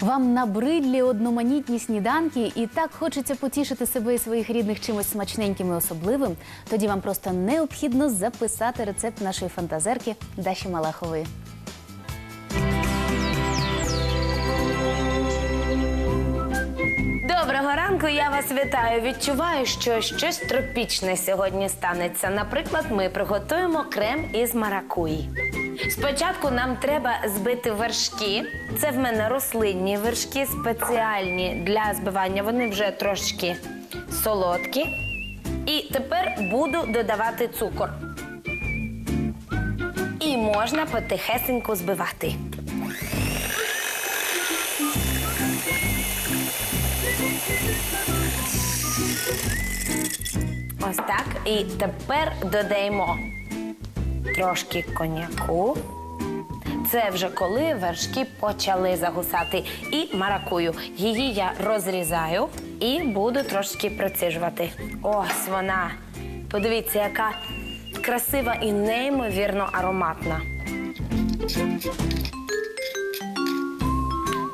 Вам набридлі одноманітні сніданки, і так хочеться потішити себе і своїх рідних чимось смачненьким і особливим. Тоді вам просто необхідно записати рецепт нашої фантазерки Даші Малахової. Ранку, я вас вітаю. Відчуваю, що щось тропічне сьогодні станеться. Наприклад, ми приготуємо крем із маракуї. Спочатку нам треба збити вершки. Це в мене рослинні вершки, спеціальні для збивання. Вони вже трошки солодкі. І тепер буду додавати цукор. І можна потихесеньку збивати. Ось так. І тепер додаємо трошки коньяку. Це вже коли вершки почали загусати. І маракую. Її я розрізаю і буду трошки проціжувати. Ось вона. Подивіться, яка красива і неймовірно ароматна.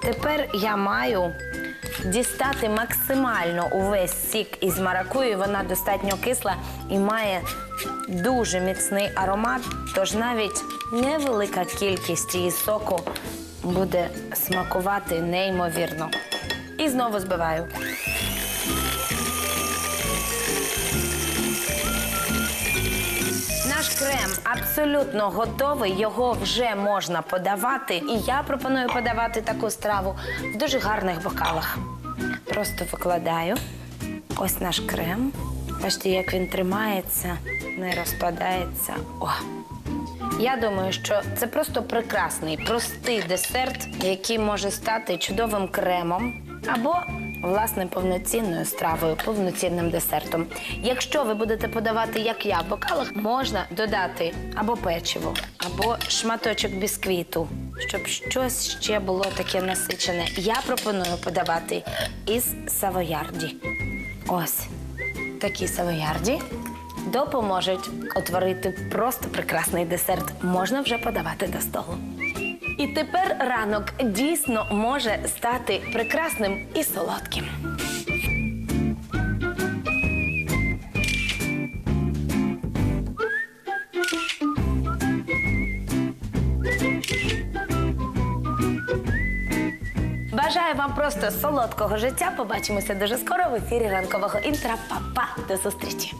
Тепер я маю дістати максимально увесь сік із маракуї. Вона достатньо кисла і має дуже міцний аромат. Тож навіть невелика кількість її соку буде смакувати неймовірно. І знову збиваю. Крем абсолютно готовий, його вже можна подавати. І я пропоную подавати таку страву в дуже гарних бокалах. Просто викладаю. Ось наш крем. Бачите, як він тримається, не розпадається. О! Я думаю, що це просто прекрасний, простий десерт, який може стати чудовим кремом або власне повноцінною стравою, повноцінним десертом. Якщо ви будете подавати, як я, в бокалах, можна додати або печиво, або шматочок бісквіту, щоб щось ще було таке насичене. Я пропоную подавати із савоярді. Ось такі савоярді допоможуть утворити просто прекрасний десерт. Можна вже подавати до столу. І тепер ранок дійсно може стати прекрасним і солодким. Бажаю вам просто солодкого життя. Побачимося дуже скоро в ефірі ранкового інтра. Па-па. До зустрічі!